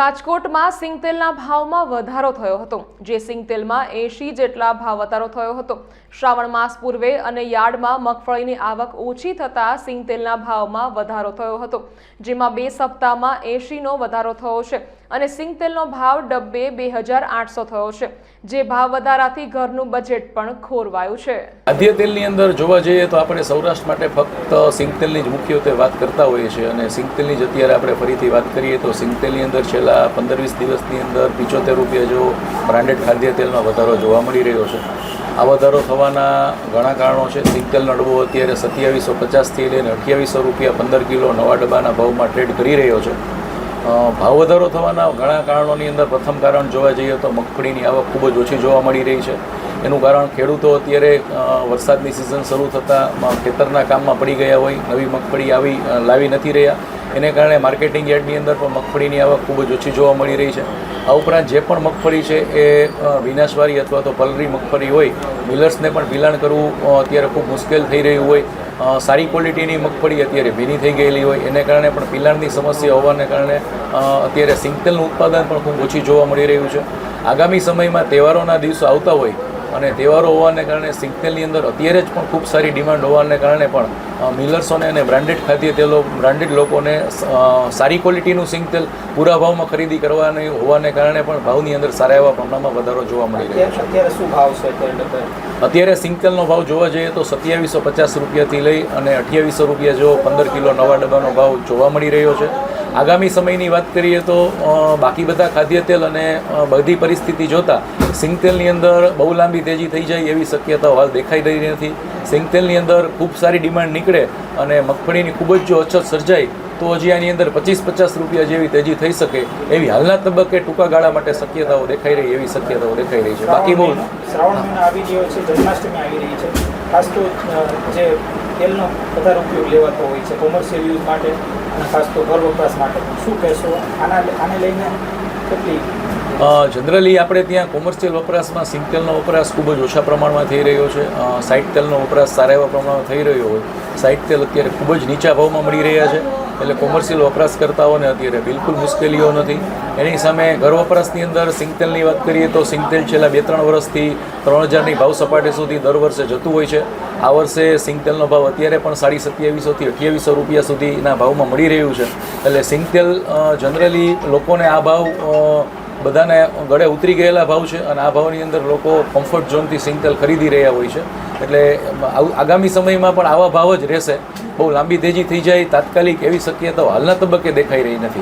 રાજકોટમાં સિંગતેલના ભાવમાં વધારો થયો હતો, જે સિંગતેલમાં એંશી જેટલા ભાવ વધારો થયો હતો. શ્રાવણ માસ પૂર્વે અને યાર્ડમાં મગફળીની આવક ઓછી થતાં સિંગતેલના ભાવમાં વધારો થયો હતો, જેમાં બે સપ્તાહમાં એંશીનો વધારો થયો છે. અને સિંગતેલનો ભાવ ડબ્બે બે હજાર આઠસો થયો છે. જે ભાવ વધારાથી ઘરનું બજેટ પણ ખોરવાયું છે. ખાદ્ય તેલની અંદર જોવા જઈએ તો આપણે સૌરાષ્ટ્ર માટે ફક્ત સિંગતેલની જ મુખ્યત્વે વાત કરતા હોઈએ છીએ અને સિંગતેલની જ અત્યારે આપણે ફરીથી વાત કરીએ તો સિંગતેલની અંદર છેલ્લા પંદર વીસ દિવસની અંદર પિચોતેર રૂપિયા જેવો બ્રાન્ડેડ ખાદ્ય તેલમાં વધારો જોવા મળી રહ્યો છે. આ વધારો થવાના ઘણા કારણો છે. સિંગતેલનો ડબ્બો અત્યારે સત્યાવીસો પચાસથી લઈને અઠ્યાવીસો રૂપિયા પંદર કિલો નવા ડબ્બાના ભાવમાં ટ્રેડ કરી રહ્યો છે. ભાવ વધારો થવાના ઘણા કારણોની અંદર પ્રથમ કારણ જોવા જઈએ તો મગફળીની આવક ખૂબ જ ઓછી જોવા મળી રહી છે. એનું કારણ ખેડૂતો અત્યારે વરસાદની સિઝન શરૂ થતાં ખેતરના કામમાં પડી ગયા હોય, નવી મગફળી આવી લાવી નથી રહ્યા. એને કારણે માર્કેટિંગ યાર્ડની અંદર પણ મગફળીની આવક ખૂબ જ ઓછી જોવા મળી રહી છે. આ ઉપરાંત જે પણ મગફળી છે એ વિનાશવારી અથવા તો પલરી મગફળી હોય, મિલર્સને પણ પિલાણ કરવું અત્યારે ખૂબ મુશ્કેલ થઈ રહ્યું હોય. સારી ક્વોલિટીની મગફળી અત્યારે ભીની થઈ ગયેલી હોય. એને કારણે પણ પિલાણની સમસ્યા હોવાને કારણે અત્યારે સિંગતેલનું ઉત્પાદન પણ ખૂબ ઓછી જોવા મળી રહ્યું છે. આગામી સમયમાં તહેવારોના દિવસો આવતા હોય અને તહેવારો હોવાને કારણે સિંગતેલની અંદર અત્યારે જ પણ ખૂબ સારી ડિમાન્ડ હોવાને કારણે પણ મિલર્સોને અને બ્રાન્ડેડ ખાદ્ય તેલો બ્રાન્ડેડ લોકોને સારી ક્વોલિટીનું સિંગતેલ પૂરા ભાવમાં ખરીદી કરવાની હોવાને કારણે પણ ભાવની અંદર સારા એવા પ્રમાણમાં વધારો જોવા મળી રહ્યો છે. અત્યારે શું ભાવ છે અત્યારે સિંગતેલનો ભાવ જોવા જઈએ તો સત્યાવીસો પચાસ રૂપિયાથી લઈ અને અઠ્યાવીસો રૂપિયા જેવો પંદર કિલો નવા ડબ્બાનો ભાવ જોવા મળી રહ્યો છે. આગામી સમયની વાત કરીએ તો બાકી બધા ખાદ્ય તેલ અને બધી પરિસ્થિતિ જોતાં સિંગતેલની અંદર બહુ લાંબી તેજી થઈ જાય એવી શક્યતાઓ હાલ દેખાઈ રહી નથી. સિંગતેલની અંદર ખૂબ સારી ડિમાન્ડ નીકળે અને મગફળીની ખૂબ જ જો અછત સર્જાય તો હજી આની અંદર પચીસ પચાસ રૂપિયા જેવી તેજી થઈ શકે એવી હાલના તબક્કે ટૂંકા ગાળા માટે શક્યતાઓ દેખાઈ રહી એવી શક્યતાઓ દેખાઈ રહી છે. બાકી બહુ શ્રાવણ મહિનો આવી રહ્યો છે જન્માષ્ટમી આવી રહી છે. ખાસ તો જે તેલનો વધારે ઉપયોગ લેવાતો હોય છે કોમર્શિયલ યુઝ માટે અને ખાસ તો ઘર વપરાશ માટે શું કહેશો? આના આને લઈને કેટલી જનરલી આપણે ત્યાં કોમર્શિયલ વપરાશમાં સિંગતેલનો વપરાશ ખૂબ જ ઓછા પ્રમાણમાં થઈ રહ્યો છે. સાઇટ તેલનો વપરાશ સારા એવા પ્રમાણમાં થઈ રહ્યો હોય. સાઇટ તેલ અત્યારે ખૂબ જ નીચા ભાવમાં મળી રહ્યા છે. એટલે કોમર્શિયલ વપરાશકર્તાઓને અત્યારે બિલકુલ મુશ્કેલીઓ નથી. એની સામે ઘર વપરાશની અંદર સિંગતેલની વાત કરીએ તો સિંગતેલ છેલ્લા બે ત્રણ વર્ષથી ત્રણ હજારની ભાવ સપાટી સુધી દર વર્ષે જતું હોય છે. આ વર્ષે સિંગતેલનો ભાવ અત્યારે પણ સાડી સત્યાવીસોથી અઠ્યાવીસો રૂપિયા સુધીના ભાવમાં મળી રહ્યું છે. એટલે સિંગતેલ જનરલી લોકોને આ ભાવ બધાને ગળે ઉતરી ગયેલા ભાવ છે અને આ ભાવની અંદર લોકો કમ્ફર્ટ ઝોનથી સિંગતેલ ખરીદી રહ્યા હોય છે. એટલે આગામી સમયમાં પણ આવા ભાવ જ રહેશે. બહુ લાંબી તેજી થઈ જાય, તાત્કાલિક એવી શક્યતાઓ હાલના તબક્કે દેખાઈ રહી નથી.